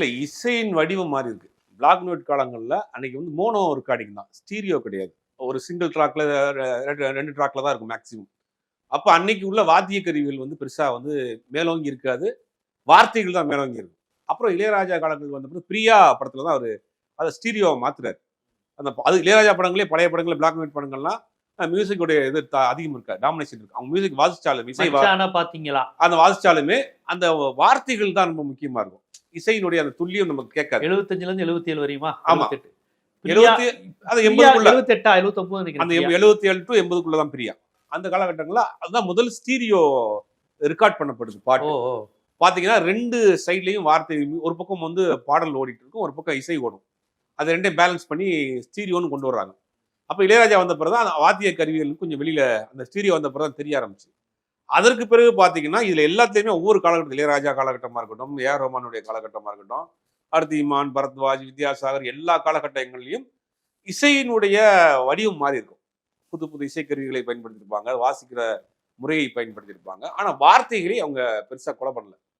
இல்லை இசையின் வடிவம் மாறி இருக்கு. பிளாக் நோட் காலங்களில் அன்னைக்கு வந்து மோனோ ரெக்கார்டிங் தான். ஸ்டீரியோ கிடையாது. ஒரு சிங்கிள் ட்ராக்ல ரெண்டு ட்ராக்ல தான் இருக்கும் மேக்ஸிமம் அப்போ அன்னைக்கு உள்ள வாத்திய கருவிகள் வந்து பெருசாக வந்து மேலோங்கி இருக்காது. வார்த்தைகள் தான் மேலோங்கி இருக்கும். அப்புறம் இளையராஜா காலங்கள் வந்தப்போ பிரியா படத்துல தான் அவர் அதை ஸ்டீரியோவை மாத்துறாரு. அந்த அது இளையராஜா படங்களே பழைய படங்கள் பிளாக் நோட் படங்கள்லாம் மியூசிக்கோடைய இது அதிகம் இருக்கா டாமினேஷன் இருக்கு. அவங்க மியூசிக் வாசிச்சாலும் இசை பாத்தீங்களா? அந்த வாசிச்சாலுமே அந்த வார்த்தைகள் தான் ரொம்ப முக்கியமா இருக்கும். இசையினுடைய அந்த துல்லியம் நமக்கு கேட்காது. எழுபத்தஞ்சுல இருந்து எழுபத்தி ஏழு வரையுமா? ஆமா. 78. எழுபத்தி அது எண்பதுக்குள்ள. எழுபத்தி எட்டா எழுபத்தி ஒன்பது அந்த எழுபத்தி ஏழு டு எண்பதுக்குள்ள தான் பிரியா. அந்த காலகட்டங்கள்ல அதுதான் முதல் ஸ்டீரியோ ரெக்கார்ட் பண்ணப்படுது பாட்டு. பாத்தீங்கன்னா ரெண்டு சைட்லயும் வார்த்தை ஒரு பக்கம் வந்து பாடல் ஓடிட்டு இருக்கும் ஒரு பக்கம் இசை ஓடும். அது ரெண்டையும் பேலன்ஸ் பண்ணி ஸ்டீரியோன்னு கொண்டு வர்றாங்க. அப்ப இளையராஜா வந்த பிறகு அந்த வாத்திய கருவிகள் கொஞ்சம் வெளியில அந்த ஸ்டீரியோ வந்த பிறகு தெரிய ஆரம்பிச்சு. அதற்கு பிறகு பார்த்தீங்கன்னா இதில் எல்லாத்தையுமே ஒவ்வொரு காலகட்டம் இளையராஜா காலகட்டமாக இருக்கட்டும் ஏ ரோமானுடைய காலகட்டமாக இருக்கட்டும் அடுத்து இமான் பரத்வாஜ் வித்யாசாகர் எல்லா காலகட்டங்கள்லயும் இசையினுடைய வடிவம் மாறி இருக்கும். புது புது இசைக்கருவிகளை பயன்படுத்தியிருப்பாங்க வாசிக்கிற முறையை பயன்படுத்தியிருப்பாங்க ஆனால் வார்த்தைகளை அவங்க பெருசாக கொலை பண்ணல.